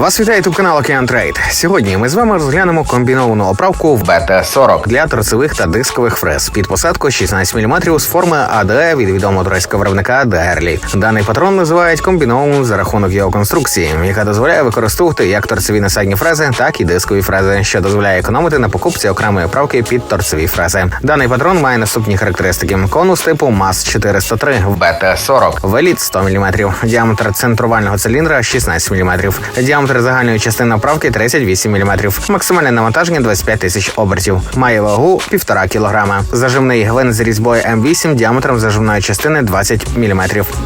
Вас вітає тут канал Океан Трейд. Сьогодні ми з вами розглянемо комбіновану оправку в БТ-40 для торцевих та дискових фрез під посадку 16 мм з форми АД від відомого турецького виробника Дегерлі. Даний патрон називають комбінованим за рахунок його конструкції, яка дозволяє використовувати як торцеві насадні фрези, так і дискові фрези, що дозволяє економити на покупці окремої оправки під торцеві фрези. Даний патрон має наступні характеристики: конус типу МАС 403 в БТ-40, веліт 100 мм, діаметр центрувального циліндра 16 мм, діаметр загальної частини оправки 38 мм, максимальне навантаження 25 тисяч обертів, має вагу 1,5 кг. Зажимний гвинт з різьбою М8 діаметром зажимної частини 20 мм.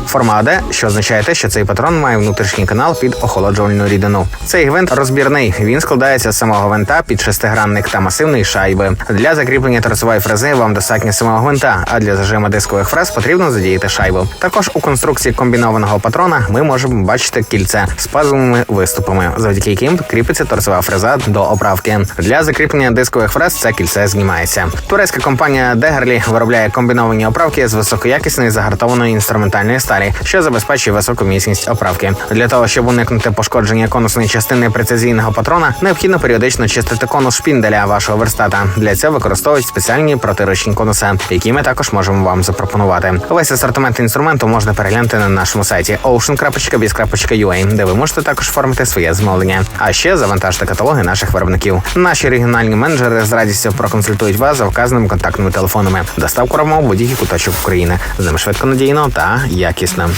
Форма АД, що означає те, що цей патрон має внутрішній канал під охолоджувальну рідину. Цей гвинт розбірний. Він складається з самого гвинта під шестигранник та масивної шайби. Для закріплення торцевої фрези вам достатньо самого гвинта, а для зажиму дискових фрез потрібно задіяти шайбу. Також у конструкції комбінованого патрона ми можемо бачити кільце з пазовими виступами, завдяки яким кріпиться торцева фреза до оправки. Для закріплення дискових фрез це кільце знімається. Турецька компанія Дегерлі виробляє комбіновані оправки з високоякісної загартованої інструментальної сталі, що забезпечує високу міцність оправки. Для того щоб уникнути пошкодження конусної частини прецизійного патрона, необхідно періодично чистити конус шпінделя вашого верстата. Для цього використовують спеціальні протиручні конуси, які ми також можемо вам запропонувати. Весь асортимент інструменту можна переглянути на нашому сайті ocean.biz.ua, де ви можете також оформити своє замовлення. А ще завантажте каталоги наших виробників. Наші регіональні менеджери з радістю проконсультують вас за вказаними контактними телефонами. Доставку робимо будь-який куточок України. З ними швидко надійно та якісно.